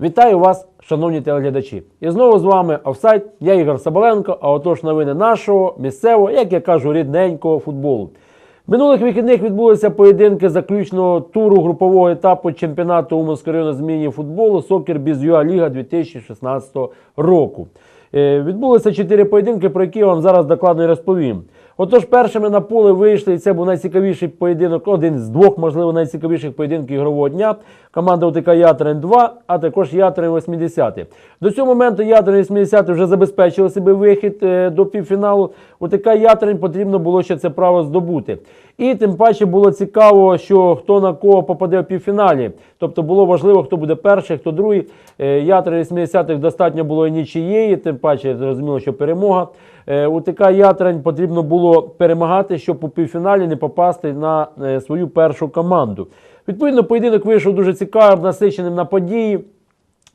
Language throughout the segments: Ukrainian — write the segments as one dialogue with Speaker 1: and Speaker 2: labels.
Speaker 1: Вітаю вас, шановні телеглядачі. І знову з вами офсайт. Я Ігор Соболенко, а отож новини нашого місцевого, як я кажу, рідненького футболу. Минулих вихідних відбулися поєдинки заключного туру групового етапу чемпіонату Уманського району з міні-футболу Сокер Біздюа Ліга 2016 року. Е, Відбулися чотири поєдинки, про які я вам зараз докладно і розповім. Отож, першими на поле вийшли, і це був найцікавіший поєдинок, один з двох, можливо, найцікавіших поєдинків ігрового дня. Команда УТК Ятрин 2, а також Ятрин 80. До цього моменту Ятрин 80 вже забезпечили собі вихід е, до півфіналу. УТК Ятрин потрібно було ще це право здобути. І тим паче було цікаво, що хто на кого попаде в півфіналі. Тобто було важливо, хто буде перший, хто другий. Е, Ятрин 80-х достатньо було і нічиєї, тим паче зрозуміло, що перемога. Е, УТК Ятрань потрібно було перемагати, щоб у півфіналі не попасти на е, свою першу команду. Відповідно, поєдинок вийшов дуже цікавим, насиченим на події,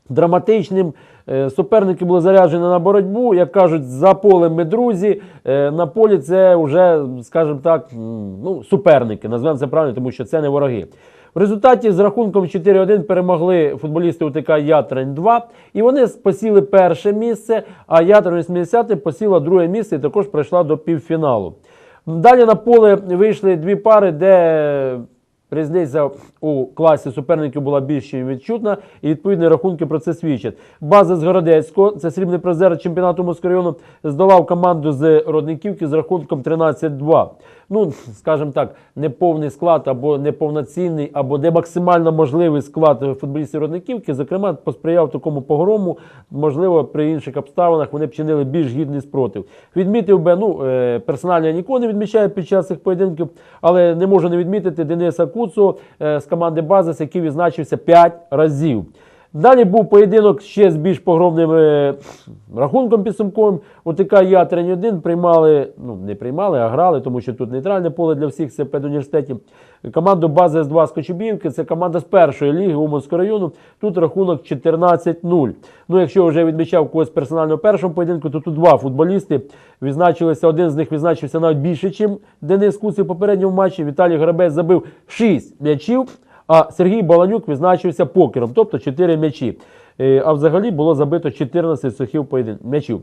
Speaker 1: драматичним. Е, Суперники були заряджені на боротьбу. Як кажуть, за полем ми друзі. Е, На полі це вже, скажімо так, ну, суперники. Назвемо це правильно, тому що це не вороги. В результаті з рахунком 4-1 перемогли футболісти УТК Ятрань 2 і вони посіли перше місце, а Ятрань 80 посіла друге місце і також прийшла до півфіналу. Далі на поле вийшли дві пари, де різниця у класі суперників була більш відчутна, і відповідні рахунки про це свідчать. База з Городецького, це срібний призер чемпіонату Москва району, здолав команду з Родниківки з рахунком 13-2. Ну, скажімо так, неповний склад або неповноцінний, або не максимально можливий склад футболістів Родниківки, зокрема, посприяв такому погрому. Можливо, при інших обставинах вони б чинили більш гідний спротив. Відмітив би, ну, е, персонально я нікого не відмічаю під час цих поєдинків, але не можу не відмітити Дениса Куцу е, з команди Базис, який відзначився 5 разів. Далі був поєдинок ще з більш погромним е, рахунком підсумковим. УТК Ятрень 1 приймали, ну не приймали, а грали, тому що тут нейтральне поле для всіх, це педуніверситетів. Команду бази С2 з Кочубівки, це команда з першої ліги Уманського району. Тут рахунок 14-0. Ну, якщо вже відмічав когось персонально в першому поєдинку, то тут два футболісти відзначилися. Один з них відзначився навіть більше, ніж Денис Куций в попередньому матчі. Віталій Грабець забив 6 м'ячів. А Сергій Баланюк відзначився покером, тобто 4 м'ячі. Е, А взагалі було забито 14 сухих м'ячів.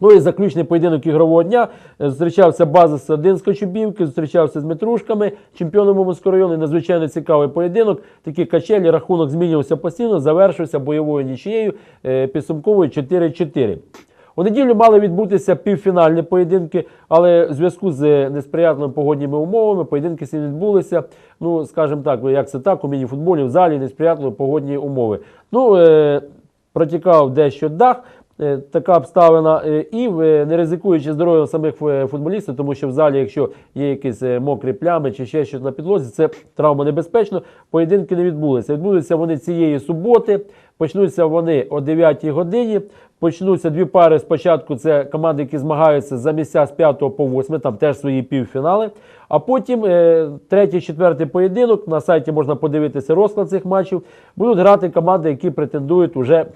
Speaker 1: Ну і заключний поєдинок ігрового дня. Е, Зустрічався Базис один з Кочубівки, зустрічався з Метрушками, чемпіоном Уманського району. Надзвичайно цікавий поєдинок. Такі качелі, рахунок змінювався постійно, завершився бойовою нічією е, підсумковою 4-4. У неділю мали відбутися півфінальні поєдинки, але в зв'язку з несприятливими погодніми умовами поєдинки всі відбулися. Ну, скажімо так, як це так, у міні-футболі в залі несприятливі погодні умови. Ну, е, протікав дещо дах. е, Така обставина, е, і е, не ризикуючи здоров'ям самих футболістів, тому що в залі, якщо є якісь мокрі плями чи ще щось на підлозі, це травма небезпечно. Поєдинки не відбулися. Відбудуться вони цієї суботи. Почнуться вони о 9 годині. Почнуться дві пари спочатку. Це команди, які змагаються за місця з 5 по 8, там теж свої півфінали. А потім е, третій, четвертий поєдинок. На сайті можна подивитися розклад цих матчів. Будуть грати команди, які претендують уже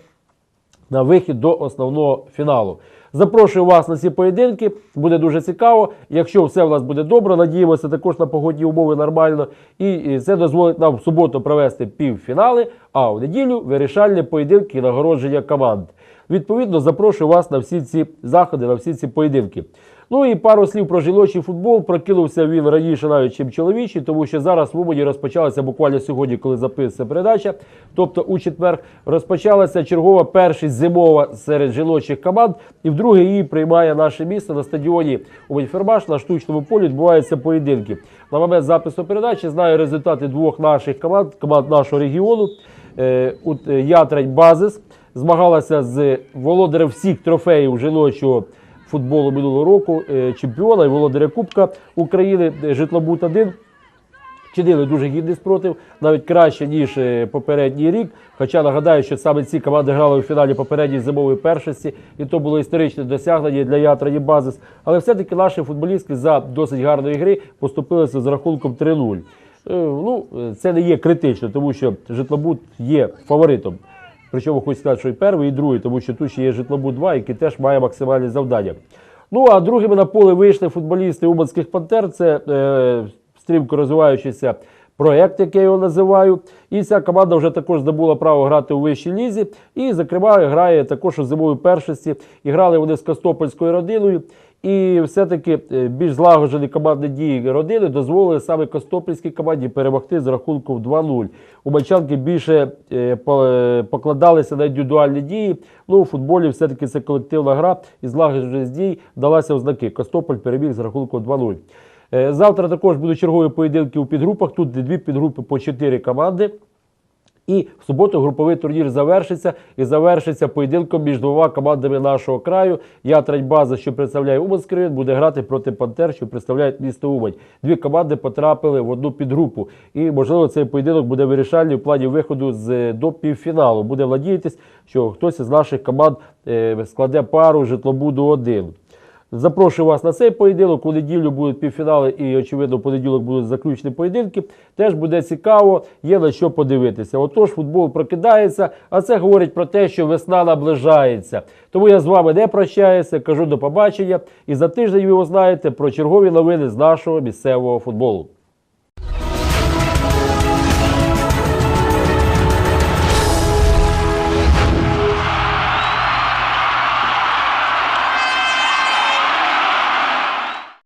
Speaker 1: на вихід до основного фіналу. Запрошую вас на ці поєдинки, буде дуже цікаво. Якщо все у нас буде добре, надіємося також на погодні умови нормально. І це дозволить нам в суботу провести півфінали, а в неділю вирішальні поєдинки і нагородження команд. Відповідно, запрошую вас на всі ці заходи, на всі ці поєдинки. Ну і пару слів про жіночий футбол. Прокинувся він раніше навіть, чим чоловічий, тому що зараз в Умані розпочалася буквально сьогодні, коли записується передача. Тобто у четвер розпочалася чергова першість зимова серед жіночих команд, і вдруге її приймає наше місто на стадіоні Умань-Фермаш на штучному полі. Відбуваються поєдинки. На момент запису передачі знаю результати двох наших команд, команд нашого регіону. Е, е, Ятрань Базис змагалася з володарем всіх трофеїв жіночого футболу минулого року, е, чемпіона і володаря Кубка України Житлобут 1 чинили дуже гідний спротив, навіть краще, ніж е, попередній рік. Хоча нагадаю, що саме ці команди грали у фіналі попередньої зимової першості, і то було історичне досягнення для Ятрані Базис. Але все-таки наші футболістки за досить гарної гри поступилися з рахунком 3-0. Е, Ну, це не є критично, тому що Житлобут є фаворитом. Причому хочу сказати, що і перший, і другий, тому що тут ще є Житлобут 2, який теж має максимальні завдання. Ну а другими на поле вийшли футболісти Уманських Пантер. Це е, стрімко розвиваючийся проект, як я його називаю. І ця команда вже також здобула право грати у вищій лізі. І, зокрема, грає також у зимовій першості. І грали вони з Костопольською родиною. І все-таки е, більш злагоджені командні дії родини дозволили саме Костопільській команді перемогти з рахунком 2-0. У Мальчанки більше е, е, покладалися на індивідуальні дії. Ну, у футболі все-таки це колективна гра і злагодженість дій далася в знаки. Костополь переміг з рахунком 2-0. Е, Завтра також будуть чергові поєдинки у підгрупах. Тут дві підгрупи по 4 команди. І в суботу груповий турнір завершиться і завершиться поєдинком між двома командами нашого краю. Я База, що представляє Уманський район, буде грати проти Пантер, що представляють місто Умань. Дві команди потрапили в одну підгрупу. І можливо цей поєдинок буде вирішальний в плані виходу з до півфіналу. Буде надіятись, що хтось із наших команд е, складе пару житлобуду 1 Запрошую вас на цей поєдинок. У неділю будуть півфінали і, очевидно, понеділок будуть заключні поєдинки. Теж буде цікаво, є на що подивитися. Отож, футбол прокидається, а це говорить про те, що весна наближається. Тому я з вами не прощаюся, кажу до побачення. І за тиждень ви узнаєте про чергові новини з нашого місцевого футболу.